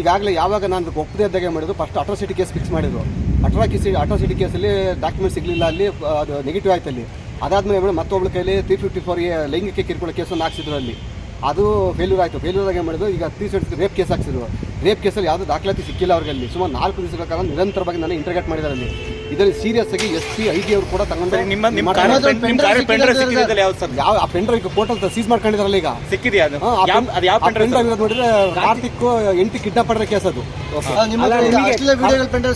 ಈಗಾಗಲೇ ಯಾವಾಗ ನಾನು ಒಪ್ಪದೇ ಇದ್ದಾಗ ಮಾಡಿದ್ರು? ಫಸ್ಟ್ ಅಟ್ರಾಸಿಟಿ ಕೇಸ್ ಫಿಕ್ಸ್ ಮಾಡಿದ್ರು. ಅಟ್ರಾಕಿಸಿ ಅಟ್ರಾಸಿಟಿ ಕೇಸಲ್ಲಿ ಡಾಕ್ಯುಮೆಂಟ್ ಸಿಗಲಿಲ್ಲ, ಅಲ್ಲಿ ಅದು ನೆಗೆಟಿವ್ ಆಯ್ತು ಅಲ್ಲಿ. ಅದಾದ್ಮೇಲೆ ಮತ್ತೊಬ್ಳ ಕೈಲಿ ತ್ರೀ ಫಿಫ್ಟಿ ಫೋರ್ಗೆ ಲೈಂಗಿಕ ಕಿರುಕುಳ ಕೇಸನ್ನು ಹಾಕ್ಸಿದ್ರು ಅಲ್ಲಿ. ಅದು ಫೇಲ್ಯೂರ್ ಆಯಿತು. ಫೇಲ್ಯೂರ್ ಆಗಿ ಮಾಡಿದ್ರು? ಈಗ ತ್ರೀ ಸೆವೆಂಟಿ ರೇಪ್ ಕೇಸ್ ಹಾಕ್ಸಿದ್ರು. ರೇಪ್ ಕೇಸಲ್ಲಿ ಯಾವುದೇ ದಾಖಲಾತಿ ಸಿಕ್ಕಿಲ್ಲ ಅವ್ರಿಗೆ ಅಲ್ಲಿ ಸುಮಾರು ನಾಲ್ಕು ದಿವಸಗಳ ಕಾಲ ನಿರಂತರವಾಗಿ ನಾನು ಇಂಟರ್ಗೇಟ್ ಮಾಡಿದ್ದಾರೆ ಅಲ್ಲಿ ಇದರಲ್ಲಿ ಸೀರಿಯಸ್ ಆಗಿ ಎಸ್ ಪಿ ಐ ಜಿ ಅವರು ಕೂಡ ತಗೊಂಡು ನಿಮ್ಮ ನಿಮ್ಮ ನಿಮ್ಮ ಕಾರ್ಯ ಪೆಂಡ್ರ ಸಿಕ್ಕಿದ್ದಲ್ಲ ಯಾವ್ದು ಸರ್? ಯಾವ ಆ ಪೆನ್ ಡ್ರೈವ್ ಪೋರ್ಟಲ್ ಸೀಸ್ ಮಾಡ್ಕೊಂಡಿದಾರಲ್ಲ ಈಗ. ಸಿಕ್ಕಿದೆಯಾ ಅದು? ಹಾ, ಯಾವ ಅದು ಯಾವ ಪೆಂಡ್ರ pen ನೋಡಿದ್ರೆ ಕಾರ್ತಿಕ್ ಎಂಟಿ ಕಿಡ್ನಾಪ್ ಮಾಡಿದ್ರೆ ಕೇಸ್ ಅದು.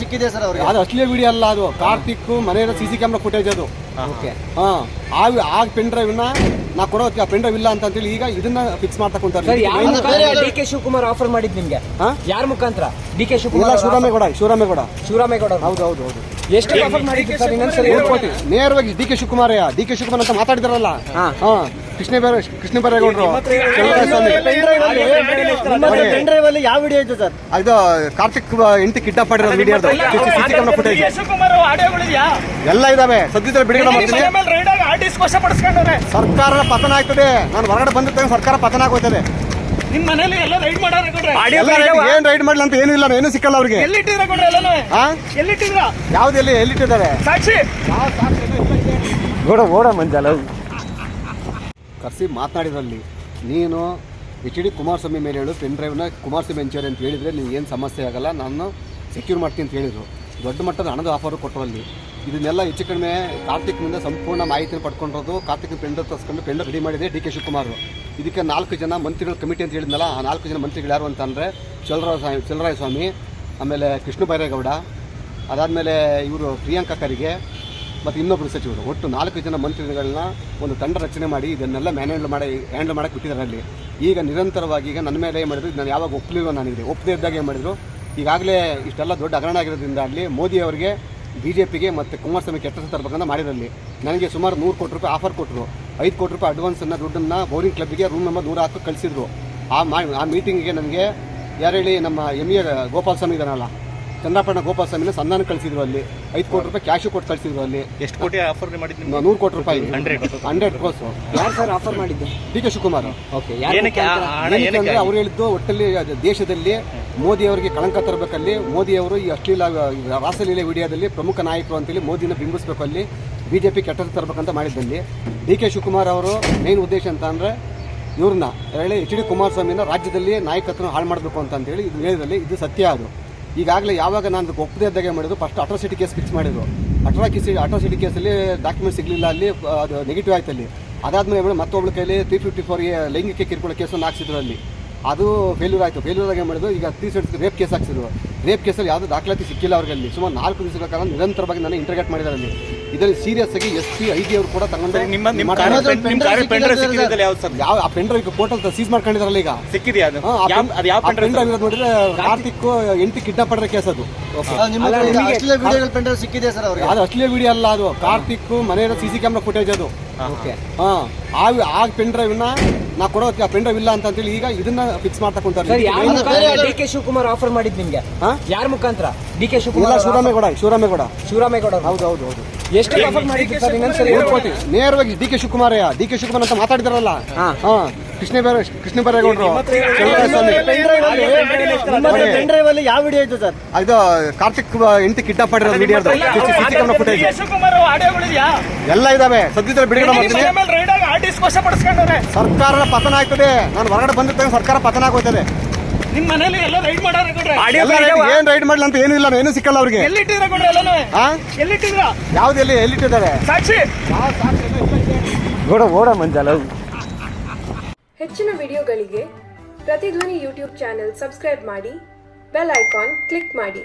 ಸಿಕ್ಕಿದೆ ಸರ್ ಅವ್ರಿಗೆ? ಅದು ಅಶ್ಲೀಲ ವಿಡಿಯೋ ಅಲ್ಲ ಅದು. ಕಾರ್ತಿಕ್ ಮನೆಯ ಸಿ ಸಿ ಕ್ಯಾಮ್ರಾ ಫುಟೇಜ್ ಅದು. ಓಕೆ ಹಾ. ಆ ಆ ಪೆನ್ ಡ್ರೈವ್ನ ನಾ ಕೊಡೋಕೆ ಆ ಪೆನ್ ಡ್ರೈವ್ ಇಲ್ಲ ಅಂತ ಹೇಳಿ ಈಗ ಇದನ್ನ ಫಿಕ್ಸ್ ಮಾಡ್ತಾ ಕುಂತಾರೆ ಡಿ ಕೆ ಶಿವಕುಮಾರ್ ಆಫರ್ ಮಾಡಿದ್ ನಿಮ್ಗೆ? ಹಾ? ಯಾರ ಮುಖಾಂತರ? D K Shivakumar Shivaramegowda Shivaramegowda. Shivaramegowda. ಹೌದು ಹೌದು ಹೌದು. ಎಷ್ಟು ಮಾಡಿದ್ದು ಸರ್ ಇನ್ನೊಂದ್ಸರಿ ನೇರವಾಗಿ ಡಿ ಕೆ ಶಿವಕುಮಾರಯ್ಯ ಡಿ ಕೆ ಶಿವಕುಮಾರ್ ಅಂತ ಮಾತಾಡಿದಾರಲ್ಲ? ಹಾ. ಹಾ ಕೃಷ್ಣ ಬೇರೆ ಕೃಷ್ಣ ಬೈರೇಗೌಡರು. ಪೆನ್ ಡ್ರೈವ್ ಅಲ್ಲಿ. ಯಾವ ವಿಡಿಯೋ ಇದೆ ಸರ್? ಇದು ಕಾರ್ತಿಕ್ ಎಂಟಿ ಕಿಡ್ನಾಪ್ ಮಾಡಿರೋ video C C camera footage ಎಲ್ಲ ಇದಾವೆ. ಸದ್ಯದಲ್ಲಿ ಬಿಡುಗಡೆ ಮಾಡ್ತೀನಿ. ಸರ್ಕಾರ ಪತನ ಆಗ್ತದೆ. ನಾನು ಹೊರಗಡೆ ಬಂದಿದ್ದಾಗ ಸರ್ಕಾರ ಪತನ ಆಗೋಯ್ತದೆ. ನಿಮ್ ಮನೇಲಿ ಎಲ್ಲ ರೈಡ್ ಮಾಡಾರ ಕೊಡ್ರೆ ಏನ್ ರೈಡ್ ಮಾಡ್ಲಿ ಅಂತ ಏನು ಇಲ್ಲ ಏನು ಸಿಕ್ಕಲ್ಲ ಅವ್ರಿಗೆ. ಎಲ್ಲಿಟ್ಟಿದ್ರ ಕೊಡ್ರೆ ಎಲ್ಲನೂ? ಹಾ ಎಲ್ಲಿಟ್ಟಿದ್ರ ಯಾವ್ದು ಎಲ್ಲಿ ಎಲ್ಲಿಟ್ಟಿದ್ದಾರೆ? ಸಾಕ್ಷಿ. ಓಡ ಓಡ ಮಂಜಾಲ. ಕರ್ಸಿ ಮಾತನಾಡಿದ್ರಲ್ಲಿ ನೀನು ಎಚ್ ಡಿ ಕುಮಾರಸ್ವಾಮಿ ಮೇಲೆ ಹೇಳು ಪೆನ್ ಡ್ರೈವ್ನ ಕುಮಾರಸ್ವಾಮಿ ಹಂಚೋರಿ ಅಂತ ಹೇಳಿದರೆ ನೀವು ಏನು ಸಮಸ್ಯೆ ಆಗಲ್ಲ ನಾನು ಸೆಕ್ಯೂರ್ ಮಾಡ್ತೀನಿ ಅಂತ ಹೇಳಿದರು. ದೊಡ್ಡ ಮಟ್ಟದ ಹಣದ ಆಫರ್ ಕೊಟ್ಟರಲ್ಲಿ. ಇದನ್ನೆಲ್ಲ ಹೆಚ್ಚು ಕಡಿಮೆ ಕಾರ್ತಿಕ್ನಿಂದ ಸಂಪೂರ್ಣ ಮಾಹಿತಿನ ಪಡ್ಕೊಂಡಿರೋದು ಕಾರ್ತಿಕ್ ಪೆಂಡರ್ ತರಿಸ್ಕೊಂಡು ಪೆಂಡರ್ ರೆಡಿ ಮಾಡಿದೆ ಡಿ ಕೆ ಶಿವಕುಮಾರ್ ಇದಕ್ಕೆ ನಾಲ್ಕು ಜನ ಮಂತ್ರಿಗಳ ಕಮಿಟಿ ಅಂತ ಹೇಳಿದ್ನಲ್ಲ, ಆ ನಾಲ್ಕು ಜನ ಮಂತ್ರಿಗಳು ಯಾರು ಅಂತಂದರೆ ಚಲರಾಯ ಸ್ವಾಮಿ ಚಲರಾಯ ಸ್ವಾಮಿ, ಆಮೇಲೆ ಕೃಷ್ಣ ಬೈರೇಗೌಡ, ಅದಾದಮೇಲೆ ಇವರು ಪ್ರಿಯಾಂಕಾ ಖರ್ಗೆ ಮತ್ತು ಇನ್ನೊಬ್ಬರು ಸಚಿವರು. ಒಟ್ಟು ನಾಲ್ಕು ಜನ ಮಂತ್ರಿಗಳನ್ನ ಒಂದು ತಂಡ ರಚನೆ ಮಾಡಿ ಇದನ್ನೆಲ್ಲ ಮ್ಯಾನೇಜ್ ಮಾಡಿ ಹ್ಯಾಂಡಲ್ ಮಾಡಕ್ಕೆ ಬಿಟ್ಟಿದ್ದಾರೆ ಅಲ್ಲಿ. ಈಗ ನಿರಂತರವಾಗಿ ಈಗ ನನ್ನ ಮೇಲೆ ಏನು ಮಾಡಿದ್ರು, ನಾನು ಯಾವಾಗ ಒಪ್ಪಲಿಲ್ಲ ನನಗಿದೆ ಒಪ್ಪದೇ ಇದ್ದಾಗ ಏನು ಮಾಡಿದ್ರು ಈಗಾಗಲೇ ಇಷ್ಟೆಲ್ಲ ದೊಡ್ಡ ಹಗರಣ ಆಗಿರೋದ್ರಿಂದ ಅಲ್ಲಿ ಮೋದಿ ಅವರಿಗೆ ಬಿ ಜೆ ಪಿಗೆ ಮತ್ತು ಕುಮಾರಸ್ವಾಮಿ ಕೆಟ್ಟ ತರಬೇಕಂತ ಮಾಡಿರಲ್ಲಿ ನನಗೆ ಸುಮಾರು ನೂರು ಕೋಟಿ ರೂಪಾಯಿ ಆಫರ್ ಕೊಟ್ಟರು ಐದು ಕೋಟಿ ರೂಪಾಯಿ ಅಡ್ವಾನ್ಸನ್ನು ದುಡ್ಡನ್ನು ಬೋರಿಂಗ್ ಕ್ಲಬ್ಗೆ ರೂಮ್ ನಂಬರ್ ನೂರ ಹತ್ತು ಕಳಿಸಿದ್ರು. ಆ ಮಾ ಆ ಮೀಟಿಂಗಿಗೆ ನನಗೆ ಯಾರು ಹೇಳಿ ನಮ್ಮ ಎಂ ಎ ಗೋಪಾಲ ಸ್ವಾಮಿ ಇದಾನಲ್ಲ ಚಂದ್ರಪಟ್ಟಣ ಗೋಪಾಲ ಸ್ವಾಮಿನ ಸಂಧಾನ ಕಳಿಸಿದ್ರು ಅಲ್ಲಿ. ಐದು ಕೋಟಿ ರೂಪಾಯಿ ಕ್ಯಾಶು ಕೊಟ್ಟು ಕಳಿಸಿದ್ರು ಅಲ್ಲಿ. ಎಷ್ಟು ಕೋಟಿ ಆಫರ್ ಮಾಡಿದ್ದೀನಿ ನೂರು ಕೋಟಿ ರೂಪಾಯಿ. ಹಂಡ್ರೆಡ್ ಹಂಡ್ರೆಡ್ ಕ್ರೋಸು ಯಾರು ಸರ್ ಆಫರ್ ಮಾಡಿದ್ದು? ಡಿ ಕೆ ಶಿವಕುಮಾರ್ ಓಕೆ ಅವ್ರು ಹೇಳಿದ್ದು ಒಟ್ಟಲ್ಲಿ ಅದು ದೇಶದಲ್ಲಿ ಮೋದಿ ಅವರಿಗೆ ಕಳಂಕ ತರಬೇಕಲ್ಲಿ, ಮೋದಿಯವರು ಈ ಅಶ್ಲೀಲ ರಾಸಲೀಲೆ ವಿಡಿಯೋದಲ್ಲಿ ಪ್ರಮುಖ ನಾಯಕರು ಅಂತೇಳಿ ಮೋದಿನ ಬಿಂಬಿಸಬೇಕು ಅಲ್ಲಿ ಬಿ ಜೆ ಪಿ ಕೆಟ್ಟದ್ದು ತರಬೇಕಂತ ಮಾಡಿದ್ದಲ್ಲಿ. ಡಿ ಕೆ ಶಿವಕುಮಾರ್ ಅವರು ಮೇನ್ ಉದ್ದೇಶ ಅಂತ ಅಂದರೆ ಇವ್ರನ್ನ ಹೇಳಿ ಎಚ್ ಡಿ ಕುಮಾರಸ್ವಾಮಿನ ರಾಜ್ಯದಲ್ಲಿ ನಾಯಕತ್ವನ ಹಾಳು ಮಾಡಬೇಕು ಅಂತ ಅಂತೇಳಿ ಇದು ಹೇಳಿದಲ್ಲಿ ಇದು ಸತ್ಯ ಅದು. ಈಗಾಗಲೇ ಯಾವಾಗ ನಾನು ಒಪ್ಪದೇ ಇದ್ದಾಗ ಮಾಡಿದ್ರು ಫಸ್ಟ್ ಅಟ್ರಾಸಿಟಿ ಕೇಸ್ ಫಿಕ್ಸ್ ಮಾಡಿದ್ರು. ಅಟ್ರಾಕಿಸಿ ಅಟ್ರಾಸಿಟಿ ಕೇಸಲ್ಲಿ ಡಾಕ್ಯುಮೆಂಟ್ ಸಿಗಲಿಲ್ಲ ಅಲ್ಲಿ, ಅದು ನೆಗೆಟಿವ್ ಆಯ್ತು ಅಲ್ಲಿ ಅದಾದ್ಮೇಲೆ ಮತ್ತೊಬ್ಳ ಕೈಲಿ ತ್ರೀ ಫಿಫ್ಟಿ ಫೋರ್ಗೆ ಲೈಂಗಿಕ ಕಿರುಕುಳ ಕೇಸನ್ನು ಹಾಕ್ಸಿದ್ರು ಅಲ್ಲಿ. ಅದು ಫೇಲ್ಯೂರ್ ಆಯಿತು. ಫೇಲ್ಯೂರ್ ಆಗಿ ಮಾಡಿದ್ರು? ಈಗ ತ್ರೀ ಸೆಟ್ಸ್ ರೇಪ್ ಕೇಸ್ ಹಾಕ್ಸಿದ್ರು. ರೇಪ್ ಕೇಸಲ್ಲಿ ಯಾವುದೂ ದಾಖಲಾತಿ ಸಿಕ್ಕಿಲ್ಲ ಅವ್ರಿಗೆ ಅಲ್ಲಿ. ಸುಮಾರು ನಾಲ್ಕು ದಿವಸಗಳ ಕಾಲ ನಿರಂತರವಾಗಿ ನಾನು ಇಂಟರ್ಗೇಟ್ ಮಾಡಿದ್ದಾರೆ ಅಲ್ಲಿ. ಇದರಲ್ಲಿ ಸೀರಿಯಸ್ ಆಗಿ ಎಸ್ ಪಿ ಐ ಜಿ ಅವರು ಕೂಡ ತಗೊಂಡ್ರೆ ನಿಮ್ಮ ನಿಮ್ಮ ಪೆನ್- ಯಾವ್ದು? ಸರ್? ಯಾವ ಆ ಪೆನ್ ಡ್ರೈವ್ ಪೋರ್ಟಲ್ ಸೀಸ್ ಮಾಡ್ಕೊಂಡಿದಾರಲ್ಲ ಈಗ? ಸಿಕ್ಕಿದೆಯಾ ಅದು? ಯಾವ ಅದು ಯಾವ drive ಇರೋದು ನೋಡಿದ್ರೆ ಕಾರ್ತಿಕ್ ಎಂಟಿ ಕಿಡ್ನಾಪ್ ಮಾಡಿದ್ರೆ ಕೇಸ್ ಅದು. ಸಿಕ್ಕಿದೆ ಸರ್ ಅವ್ರಿಗೆ? ಅದು ಅಶ್ಲೀಲ ವಿಡಿಯೋ ಅಲ್ಲ ಅದು. ಕಾರ್ತಿಕ್ ಮನೆಯ ಸಿ ಸಿ ಕ್ಯಾಮ್ರಾ ಫುಟೇಜ್ ಅದು. ಓಕೆ ಹಾ ಆ ಪೆನ್ ಡ್ರೈವ್ನ ನಾ ಕೊಡೋ ಆ ಪೆನ್ ಡ್ರೈವ್ ಇಲ್ಲ ಅಂತ ಹೇಳಿ ಈಗ ಇದನ್ನ ಫಿಕ್ಸ್ ಮಾಡ್ತಾ ಸರ್ ಕುಂತಾರೆ ಡಿ ಕೆ ಶಿವಕುಮಾರ್ ಆಫರ್ ಮಾಡಿದ್ ನಿಮ್ಗೆ? ಹಾ? ಯಾರ ಮುಖಾಂತರ? D K Shivakumar Shivaramegowda Shivaramegowda. Shivaramegowda. ಹೌದು ಹೌದು ಹೌದು. ಎಷ್ಟು ಆಫರ್ ಮಾಡಿದ್ರು ಸರ್? ಇನ್ನೊಂದ್ಸರಿ ಮೂರು ಕೋಟಿ ನೇರವಾಗಿ ಡಿ ಕೆ ಶಿವಕುಮಾರಯ್ಯ ಡಿ ಕೆ ಶಿವಕುಮಾರ್ ಅಂತ ಮಾತಾಡಿದಾರಲ್ಲ? ಹಾ. ಕೃಷ್ಣ ಕೃಷ್ಣ ಬೈರೇಗೌಡರು. ಪೆನ್ ಡ್ರೈವ್ ಅಲ್ಲಿ ಯಾವ ವಿಡಿಯೋ ಐತೆ ಸರ್? ಇದು ಕಾರ್ತಿಕ್ ಹೆಂಡತಿ ಕಿಡ್ನಾಪ್ ಮಾಡಿರೋ ಕ್ಯಾಮ್ರಾ ಫುಟೇಜ್ ಶಿವಕುಮಾರ್ ಎಲ್ಲ ಇದಾವೆ. ಸದ್ಯದಲ್ಲಿ ಬಿಡುಗಡೆ ಮಾಡ್ತೀನಿ. ಸರ್ಕಾರ ಪತನ ಆಗ್ತದೆ. ನಾನು ಹೊರಗಡೆ ಬಂದಿರ್ತೇನೆ ಸರ್ಕಾರ ಪತನ ಆಗೋಯ್ತದೆ. ನಿಮ್ ಮನೇಲಿ ಎಲ್ಲ ರೈಡ್ ಮಾಡಾರ ಎಲ್ಲ ರೈಡ್- ಏನ್ ರೈಡ್ ಮಾಡ್ಲಿ ಅಂತ ಏನು ಇಲ್ಲ ಏನು ಸಿಕ್ಕಲ್ಲ ಅವ್ರಿಗೆ. ಎಲ್ಲಿಟ್ಟಿದ್ರ ಕೊಡ್ರೆ ಎಲ್ಲನೂ? ಹಾ ಎಲ್ಲಿಟ್ಟಿದ್ರ ಯಾವ್ದು ಎಲ್ಲಿ ಎಲ್ಲಿಟ್ಟಿದ್ದಾರೆ? ಸಾಕ್ಷಿ. ಓಡ ಓಡ ಮಂಜಾಲ. ಹೆಚ್ಚಿನ ವಿಡಿಯೋಗಳಿಗೆ ಪ್ರತಿಧ್ವನಿ ಯೂಟ್ಯೂಬ್ ಚಾನೆಲ್ ಸಬ್ಸ್ಕ್ರೈಬ್ ಮಾಡಿ ಬೆಲ್ ಐಕಾನ್ ಕ್ಲಿಕ್ ಮಾಡಿ.